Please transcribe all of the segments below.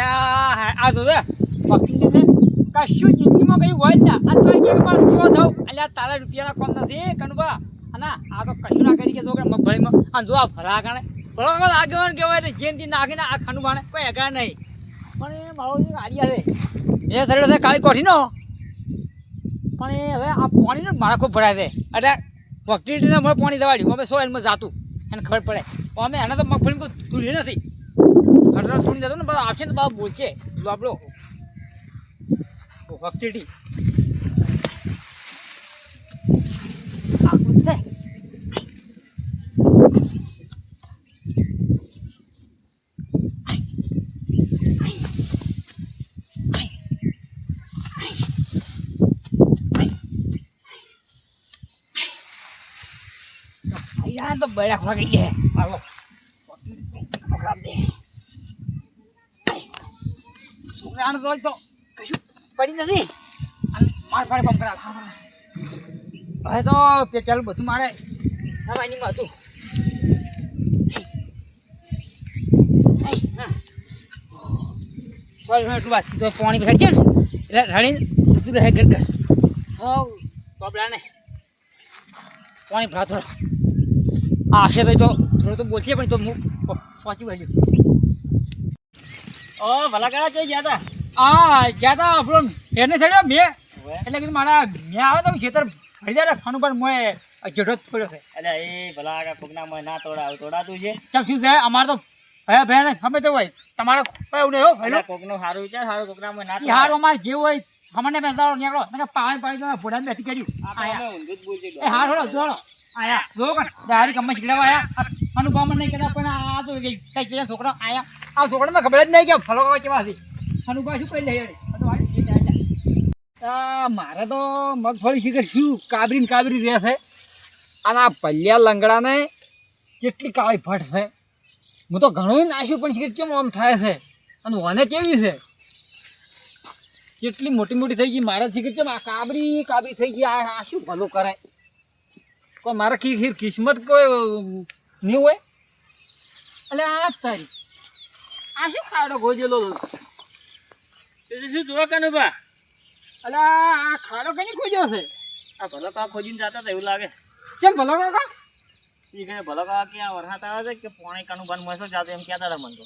આ જો પકડીને કશું જિંદગીમાં કઈ હોય જ ના. આ તો એક વાર કેવો થાવ. અલ્યા, તારા રૂપિયાના કોમ નથી, કનુભા. અને આ તો કશું ના કરી કે જો કે મગફળીમાં આ જો આ ફરા કાણે ફરા આગેવાન કહેવાય એટલે જેમ તેમ નાખીને આ ખાનું બાણે કોઈ અગા નહીં. પણ એ મારો જે ગાડી આવે એ શરીર છે, કાળી કોઠીનો. પણ એ હવે આ પાણીનો મારા ખૂબ ભરાય છે. એટલે ફેક્ટરીને મને પાણી દવાડ્યું અમે સો એલમાં જાતું. એને ખબર પડે. અમે, એને તો મગફળીમાં ધૂલી નથી. ખટર થોડી જતો ને બધા આવશે તો બાપ બોલશે. આપણો છે. તો બળ્યા ખોરાક છે હાલો. પકડા દે છોકરાને તો તો કશું પડી નથી? અને માર ફાડે પંપ કરાવ હવે તો પેલું બધું મારે. સવાઈનીમાં હતું. એટલું બસ તો પાણી ભેટ છે એટલે રણીને જતું રહે ગડ ગડ હો બાબલાને પાણી ભરા થોડો આ હશે તો થોડું તો બોલશે પણ તો હું પહોંચી વળ્યું ઓ ભલા કયા છે ગયા તા આ ગયા તા આપણો એને ચડ્યો મેં? એટલે કીધું મારા મેં આવે તો ખેતર ફરી જાય ખાનું પણ મોએ જેઠો પડ્યો છે. અલ્યા એ ભલા આગા કોકના મોય ના તોડાવ તોડાતું છે. ચાલ શું છે? અમારે તો ભયા ભયા અમે તો હોય. તમારે કોઈ એવું હો હેલો કોકનો સારું વિચાર સારું કોકના મોય ના ઈ હાર અમારે જે હોય અમને બેસાડો નીકળો. મેં પાણી પાણી ભોડાને બેઠી કર્યું જોડો. આયા જો કણ? આયા. અનુભવ નહીં કહેતા પણ આ તો કઈ કઈ છોકરા આયા. આ છોકરાને ખબર જ નહીં કે ફલો કવા છે. શું કરી લઈ મારે તો મગફળી શીખર શું? કાબરી કાબરી રહે છે. અને આ પલ્યા લંગડાને કેટલી કાળી ફટ છે. હું તો ઘણું નાખ્યું પણ શીખર કેમ આમ થાય છે? અને વને કેવી છે? કેટલી મોટી મોટી થઈ ગઈ મારા શીખર કેમ આ કાબરી કાબરી થઈ ગઈ, આ શું ભલું કરાય કોઈ મારા ખી ખીર કિસ્મત કોઈ નહીં હોય? એટલે આ જ તારી. આ શું ખાડો ગોજેલો? શું જોવા કાનું બા? એટલે આ ખાડો કઈ ખોજ્યો છે? આ ભલો કા ખોજીને જતા હતા એવું લાગે. કેમ ભલો કાકા શીખે ભલો કા ક્યાં વરસાદ આવે છે કે પોણે કાનું બન મસો જાતો એમ કહેતા હતા મને તો.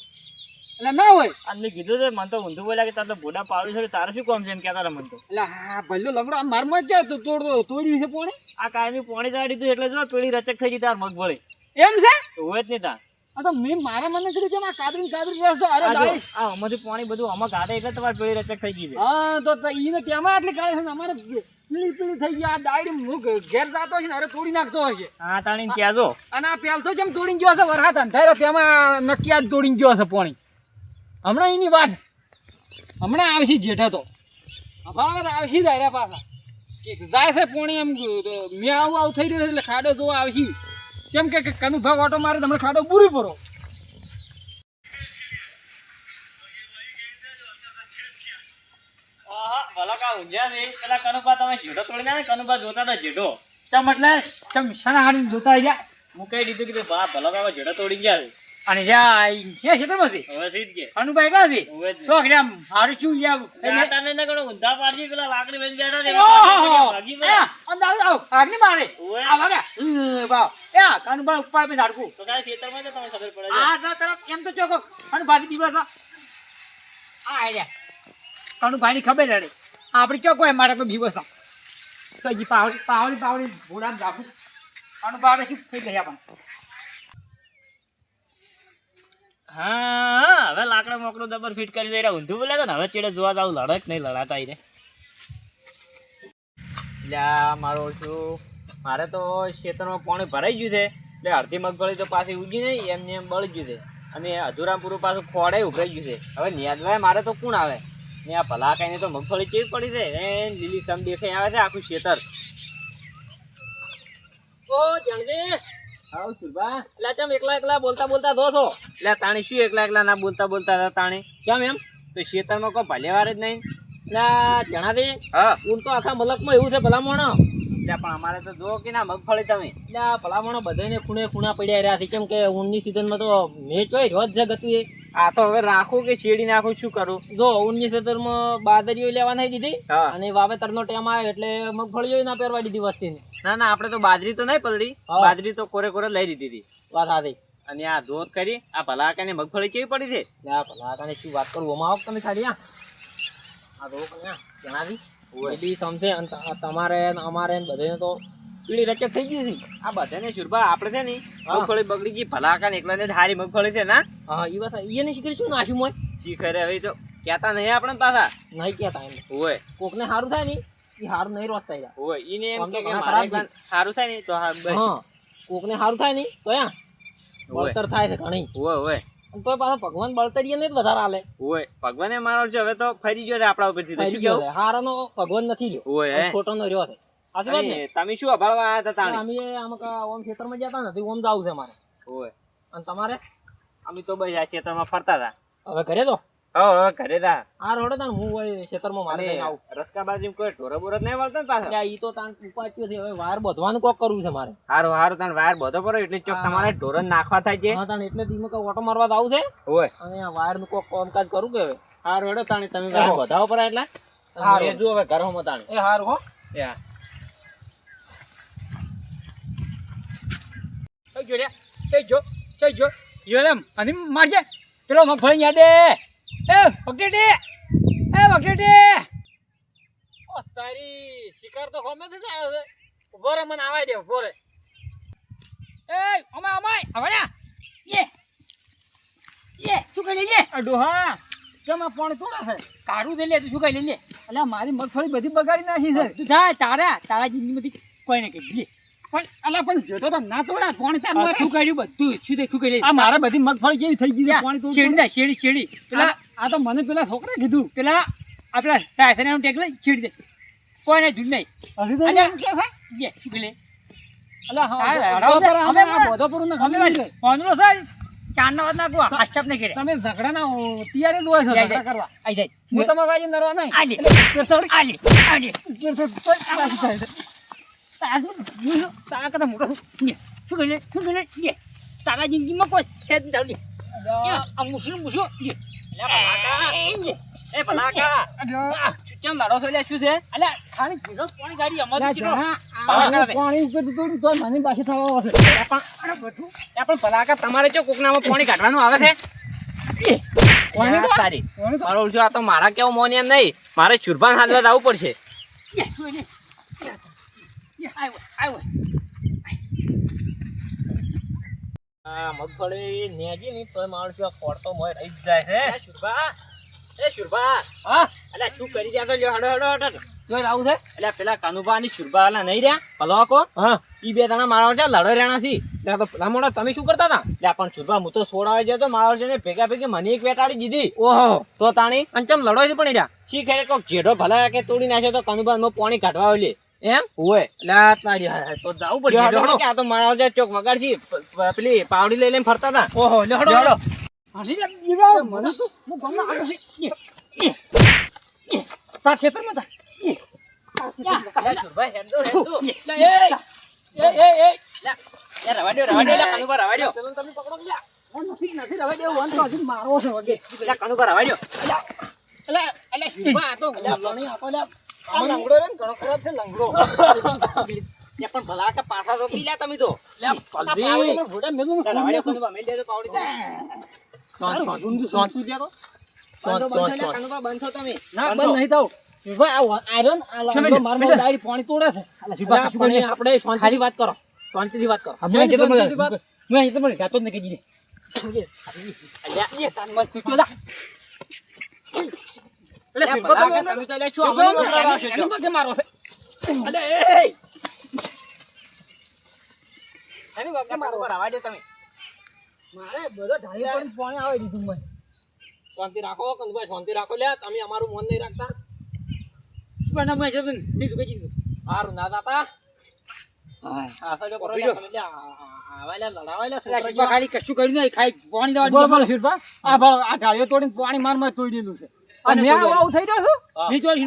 એટલે ના હોય. આજ મેં કીધું છે મને તો ઊંધું બોલ્યા કે તારે તો ભોડા પાડ્યું છે તારે શું કામ છે એમ કહેતા હતા મને તો. એટલે હા ભલ્યો લંગડો આ મારમાં જ જાય તોડ તોડ્યું છે પોણી? આ કાયમી પોણી ચાડી દીધું એટલે જો પેલી રચક થઈ ગઈ તાર મગભળી એમ છે? હોય જ નહીં તાર. આ તો મેં મારા મને કીધું કે આ કાબરી કાબરી રહે છે અરે ભાઈ. આ અમારી પાણી બધું અમાર ગાધે એટલે તમારે પેલી રચક થઈ ગઈ હા તો તો ઈને તેમાં આટલી કાળી છે અમારે પીળી પીળી થઈ ગઈ આ દાયડી હું ઘેર જાતો છે ને અરે તોડી નાખતો હોય હા તાણી કહેજો. અને આ પેલ તો જેમ તોડી ગયો છે વરસાદ અંધારો તેમાં નક્કી આજ તોડી ગયો છે પાણી. હમણાં એની વાત હમણાં આવશે જેઠા તો. બરાબર આવશે દાયરા પાછા. કે જાય છે પોણી એમ મેં આવું આવું થઈ રહ્યું એટલે ખાડો જોવા આવશે કેમ કે કનુ ભાગ ઓટો મારે તમને ખાડો પૂરી કનુભા જોતા ગયા હું કહી દીધું કે બા ભલા કા જેઠો તોડી ગયા અને જ્યાં એ ખેતરમાં છે સીધ કે અનુભાઈ ક્યાં છે હવે જ. હારું શું લ્યા આ તને ના કરો ઊંધા પાડજી પેલા લાકડી વેચ બેઠા છે ભાગી મે અંદર આવ, આવ, આગની મારે. આ વાગે. વાવ. એ, આ કાનુભાઈ ઉપર મે ઝાડકું. તો તારા ખેતરમાં તો તમને ખબર પડે આ તો તરત એમ તો ચોખ્ખો. કાનુભાઈ દિવસ આ આયર્યા. કાનુભાઈની ખબર રડે આપણે ચોકો હોય મારે કોઈ દિવસ આ. તો જી પાવડી પાવડી પાવડી ભોળામાં ઝાકું. કાનુભાઈ શું થઈ ગયા પણ હા, હવે લાકડા મોકડું દબર ફિટ કરી દઈ રહ્યા ઊંધું બોલ્યા ને, હવે ચેડે જોવા જાવ લડક નહીં લડાતા રે. લ્યા મારો શું મારે તો ખેતરમાં પાણી ભરાઈ ગયું છે. એટલે અડધી મગફળી તો પાછી ઉગી નહીં, એમને એમ બળી ગયું છે. અને અધૂરા પૂરું પાછું ખોડે ઉભરાઈ ગયું છે. હવે ન્યાદવાય મારે તો કોણ આવે? ને આ ભલા કાંઈ તો મગફળી કેવી પડી છે? એ લીલી સમ દેખાઈ આવે છે આખું ખેતર. ઓ જણજી આવ સુરભા એટલે ચમ એકલા એકલા બોલતા બોલતા દો છો? એટલે તાણી શું એકલા એકલા ના બોલતા બોલતા હતા તાણી? કેમ એમ? તો ખેતરમાં કોઈ ભલેવાર જ નહીં. એટલે જણા દે હા. ઊન તો આખા મલકમાં એવું છે ભલામણો. એટલે પણ અમારે તો જો કે ના મગફળી તમે. એટલે ભલામણો બધાને ખૂણે ખૂણા પડ્યા રહ્યા છે. કેમ કે ઊનની સિઝનમાં તો મેચ હોય રોજ છે ગતું એ આ તો હવે રાખો કે છેડી નાખો શું કરું? જો ઓગણીસમાં બાદરીઓ લેવા નહીં દીધી અને વાવેતર નો ટાઈમ આવ્યો એટલે મગફળીઓ ના પહેરવા દીધી વસ્તીને. ના ના આપણે તો બાજરી તો નહીં પલરી બાજરી તો કોરે કોરે લઈ લીધી હતી. વાત સાથે અને આ ધોધ કરી આ ભલા ને મગફળી કેવી પડી છે? લે આ ભલા કાને શું વાત કરું? ઓમાં આવો તમે ખાલી આ આ જો જણાવી. એટલી સમજે તમારે અમારે ને બધાને તો પીળી રચક થઈ ગઈ છે આ બધાને શુરભા આપણે છે ને મગફળી બગડી ગઈ ભલા કાને એકલા ને હારી મગફળી છે ના? હા એ વાત એને શીખરી શું નાશું મોય? શીખરે હવે તો. કહેતા નહીં આપણે પાછા. નહીં કહેતા એમ. હોય. કોકને સારું થાય ને એ સારું નહીં રોજતા રહ્યા હોય. એને એમ કે સારું થાય ને તો હા કોકને સારું થાય ને તો યા. બળતર થાય છે ઘણી. હોય હોય. તો પાછો ભગવાન બળતરીએ ને વધારે હાલે. હોય. ભગવાને મારો છે હવે તો ફરી ગયો છે આપણા ઉપરથી તો શું કેવું હારાનો ભગવાન નથી રહ્યો. હોય ખોટો નો રહ્યો છે. વાત ને? તમે શું અભાળવા આવ્યા હતા અમે આમક ઓમ ખેતરમાં જતા નથી ઓમ જાવું છે મારે ઓય. અને તમારે? અમે તો બસ આ ખેતરમાં ફરતા હતા હવે ઘરે તો? હા હો ઘરે તા. આ રોડે તાણ હું વળી ખેતરમાં મારે આવું. રસ્કા બાજુ કોઈ ઢોરા બોરા નહીં વાળતા ને પાછો? ઈ તો તાણ ઉપાચ્યો છે હવે વાયર બધવાનું કોક કરવું છે મારે. હાર હારું તાણ વાયર બધો પડો એટલે ચોક તમારે ઢોર નાખવા થાય છે? હા તાણ એટલે ધીમે કા ઓટો મારવા આવું છે. ઓય. અને આ વાયરનું કોક કામકાજ કરું કે હવે? હારું હેડો તાણી તમે. વાયર બધાવો પર એટલે? હારું. જો હવે ઘર હોમાં તાણી. એ હારું હો. યા જો લે અને મારજે. પેલો મગફળી યાદ એ વખટેટી એ વખટેટી ઓ તારી શિકાર તો ગમે છે ઊભો રે મને આવાય દે ઊભો રે. એ અમાય અમાય. હવે યે. યે શું કરી લે? ડોહા. જમા પણ થોડા છે. કાઢું દે લે તું શું કરી લે અલ્યા મારી મગફળી બધી બગાડી નાખી છે. તું જા તારા. તારા જિંદગીમાંથી કોઈ ને કહી પણ અલા પણ જોતો તો ના તોડા પાણી તાર શું કર્યું બધું શું તે કરી આ મારે બધી મગફળી જેવી થઈ ગઈ પાણી તો શેડી ના શેડી શેડી પેલા આ તો મને પેલા છોકરા કીધું. પેલા આપણા ટાયસન ટેક લઈ શેડી દે. કોઈને દૂધ નહીં. અલ્યા યે શું કરી લે અલા હા અમે બધો પૂરું ને કે ચાંદનો વાત કરે તમે ઝઘડાના તૈયારી જ હોય ઝઘડા કરવા. આઈ જાય. હું તમારા વાજી નરવા નહીં. આલી. આલી આલી. તારા કરતા જિંદગીમાં કોઈ આ શું છો લે શું છે અલ્યા ખાલી થોડું તો તમારે જો કોકનામાં પાણી કાઢવાનું આવે છે આ તો મારા કેવો મોન એમ નહીં મારે ચુરબાન હાલવા જવું પડશે લે, શું લે. લે, લે, આવ્યો, આવ્યો. આ મગફળી નેજી ની માણસો મોય રહી જાય છે. શુરભા એ શુરભા હા? અલ્યા શું કરી રહ્યા લ્યો હડો હડો હડો જોઈ આવું છે? અલ્યા પેલા કાનુભા ની શુરભા નહીં રહ્યા? ભલવાકો હા. ઈ બે દાણા મારા વચ્ચે લડો રહ્યા નથી રામોડા તમે શું કરતા હતા? પણ શુરભા હું તો સોડાવે ગયો તો મારા વચ્ચે ભેગા ભેગી મને એક વેટાડી દીધી. ઓહો. તો તાણી? અંચમ લડો છે પણ રહ્યા? શીખે કોક જેઢો ભલા કે તોડી નાખ્યો તો કાનુભા નો પાણી કાઢવા આવેલી એમ? હોય લે તારી તો જાવું પડશે. ડોડો કે આ તો મારા જે ચોક વગાડશી. પ- પ- પેલી પાવડી લઈ લઈને ફરતા હતા ઓહો લે હડો જો જેમ જીવાય, મને તો હું છું. જા. લે. એ, એ, એ, એ. રવા રવા રવા તમે પકડો નથી નથી રવા દેવું, હું તો હજી છે વગે. લ્યા કાનુભા રવા આ તો? આપો લ્યા. આ લંગડો રે ઘણો ખરાબ છે લંગડો. પણ ભલા કે પાછા તો લ્યા તમે તો દે તો. બંધો તમે ના, બંધ નહીં આયરન, આ લંગડો માર માર ડાયરી પાણી તોડે છે. કરી આપણે શાંતિથી વાત કરો શાંતિથી વાત કરો મેં અહીં ખેતરમાં જા. અહીં ખેતરમાં જાતો જ નહીં કીધી. અલ્યા એ તાન મસ્ત ચૂક્યો જા. શાંતિ રાખો કંદભાઈ શાંતિ રાખો. લે તમે અમારું મન નહીં રાખતા. પણ અમે છે બીજું કઈ દીધું. સારું ના દાતા. ખાલી કશું કર્યું નહીં ખાઈ પાણી દેવા. આ ઢાળીઓ તોડીને પાણી માર માર તોડી દીધું છે. અને મેં. આવું થઈ રહ્યો છું.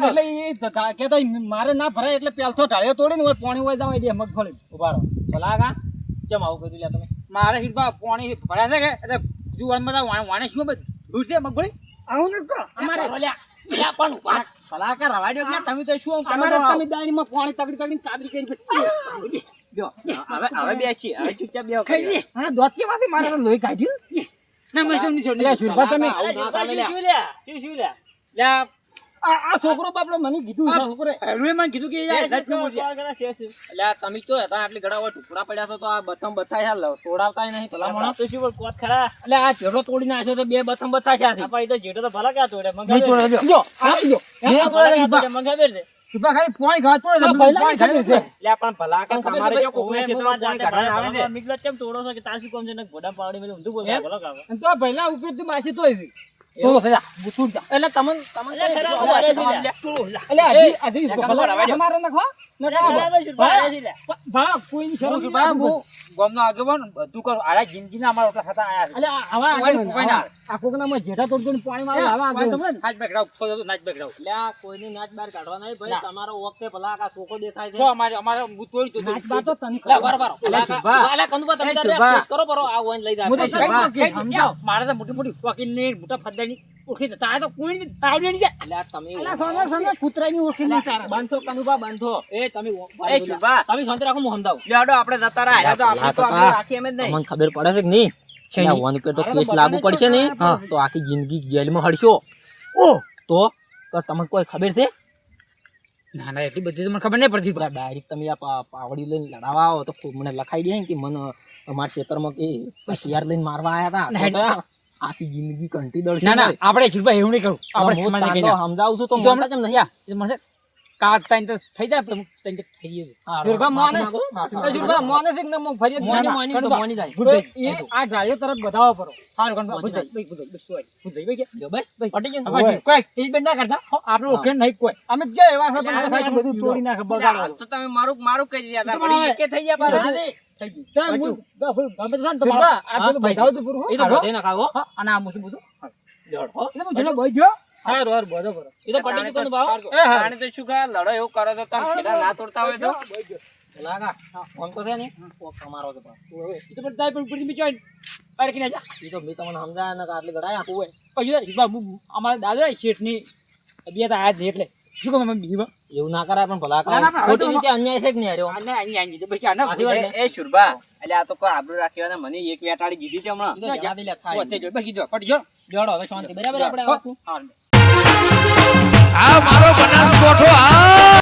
એટલે એ મારે ના ભરાય એટલે પેલથો ઢાળીઓ તોડીને હોય પાણી હોય જવા દે મગફળી ઊભા ભલા કા કેમ આવું કીધું લે તમે મારે શિલ્પા પાણી ભરાય છે કે એટલે જુવાન બધા વાણે શું બધું ઉઠશે મગફળી આવું ને કહો. અમારે લ્યા, લ્યા પણ ઊભા. કલાકાર રવા કે તમે તો શું કરો તમે દાળીમાં પાણી તગડી તગડીને કાબરી કરી પછી. જો હવે હવે બેસી હવે ચૂપચાપ બેહો ખાઈ હા, દોત કેવાથી મારે લોહી કાઢ્યું ના મેં તમને છોડી લે શુભા તમે આવું ના ચાલે લ્યા. શું શું લ્યા, આ છોકરો બાપડો મને કીધું. મને કીધું કે યાર તમે ચો હતા આટલી ગળા હોય ટુકડા પડ્યા છો તો આ બથમ બથા છે, લ- નહીં. તો શું કોત ખરા એટલે આ જેડો તોડી નાખ્યો તો બે બથમ બથા છે આથી. આ પણ ઈ તો જેઠો તો ભલા ક્યાં તોડે જો. આ જો. મંગાવે. શુભા ખાલી પોણી ઘા તોડે તો તો પહેલા પોણી ની છે. ભલા કે તમારે જો કોકને જાતે ભલા આવે છે. ભલા મિગલત કેમ તોડો છો કે તારસી કોમ છે ને ગોડા પાવડી મેલે ઊંધું બોલ? ભલો અને તો પહેલા ઉપર તું માસી તોય છે. તોડો સજા જા. જા. એટલે તમન તમન લ્યા. આજી આજી ભલા ન તો. ભલા શુભા, આવે. હું આગેવાન બધું કરું આડા જિંદગીના અમારા થતા આયા એટલે આવા કોઈ આગળ કોઈ ના. આ જેઠા તોડતો ને પાણીમાં એ, આવે, આગળ. તમને નાચ બેકડાવ, કોઈ હતું નાચ બેકડાવ. લ્યા, કોઈની નાચ બહાર કાઢવા નહીં ભાઈ તમારો વખતે ભલા આ છોકરો દેખાય છે જો અમારે અમારે હું તો નાચ બાર તો તને લ્યા, બરાબર. અલ્યા, ભલા શુભા. કા- અલ્યા, કંદુભા, તમે તારે કરો બરો આ ઓઈને લઈ જાય હું તો પૈસા. કઈ શુભા, મૂકી, કઈ- સમજાવો. મારે તો મોટી મોટી વકીલની, મોટા ફદ્દાની ઓળખી. તારે તો કોઈની તાવડી નહીં. તમે અલા, સોના, સોના, કૂતરાની ઓળખી નહીં તારે. બાંધો કનુભા બાંધો એ તમે એ. તમે શાંતિ રાખો હું સમજાવું લ્યો, આપણે જતા રહ્યા. તો આપણે તો એમ જ નહીં. તમને ખબર પડે છે કે નહીં અલ્યા, વન ઉપર તો કેસ લાગુ પડશે ને તો આખી જિંદગી જેલમાં હડશો. ઓ તો તમને કોઈ ખબર છે? ના ના એટલી બધી મને ખબર નહીં પડતી. ડાયરેક ડાયરેક્ટ તમે આ પાવડી લઈને લડાવા આવો તો મને લખાઈ દે કે મને અમારા ખેતરમાં કે હથિયાર લઈને મારવા આવ્યા હતા આખી જિંદગી કંટી દળશે ના ના આપણે શુભા એવું નહીં કરું આપણે ના. સમજાવું છું તો મને કેમ નહીં? મને કાક તાઈ તો થઈ જાય પણ તાઈ તો થઈ ગયું. શુરભા મોને. એ મોને છે કે ના ફરિયાદ મોની મોની તો મોની જાય. એ આ ઢાળીઓ તરત બધાવો પરો હાર કણભા, મોની ભૂત જાય. બસ, સોય. બસ પટી ગયું હવે કોઈ એ બેન ના કરતા આપણે ઓળખે નહીં કોઈ અમે જ એવા છે પણ બધું તોડી નાખે બગાડો તો તમે મારું મારું કરી રહ્યા હતા પણ વળી થઈ ગયા પાછા. થઈ ગયું. પટ્યું. ગમે તો તો મારો- આ પેલું બધાવું તો પૂરું એ તો હાલો. ખાવો અને આ મૂસું બધું જડ, હો. એટલે હું જેનો ભાઈ ગયો હારું, હારું, બધો કરો. એ તો પટી ગયું ભાવ? એ હા. તો શું કહે, લડો એવું કરો તો તમે ખેડા ના તોડતા હોય તો લાગા. ફોન તો છે ને? કોક તમારો છે એ તો બધા પણ ઉપરથી નીચે આવીને અડકી જા. એ તો મેં તમને સમજાયા ને કે આટલી ગળાયા. ઓય. પછી યાર, અમારા દાદા શેઠની બે તો આયા જ નહીં એટલે શું કહું મમ્મી એવું ના કરાય પણ ભલા કરાય. ખોટી રીતે અન્યાય છે કે નહીં. પછી આને એ- એ એટલે આ તો કોઈ આબરૂ ને મને એક વેટાડી દીધી છે હમણાં જો, પડી જો. જોડો, હવે શાંતિ. બરાબર આપણે આ. આ મારો બનાસકોઠો આ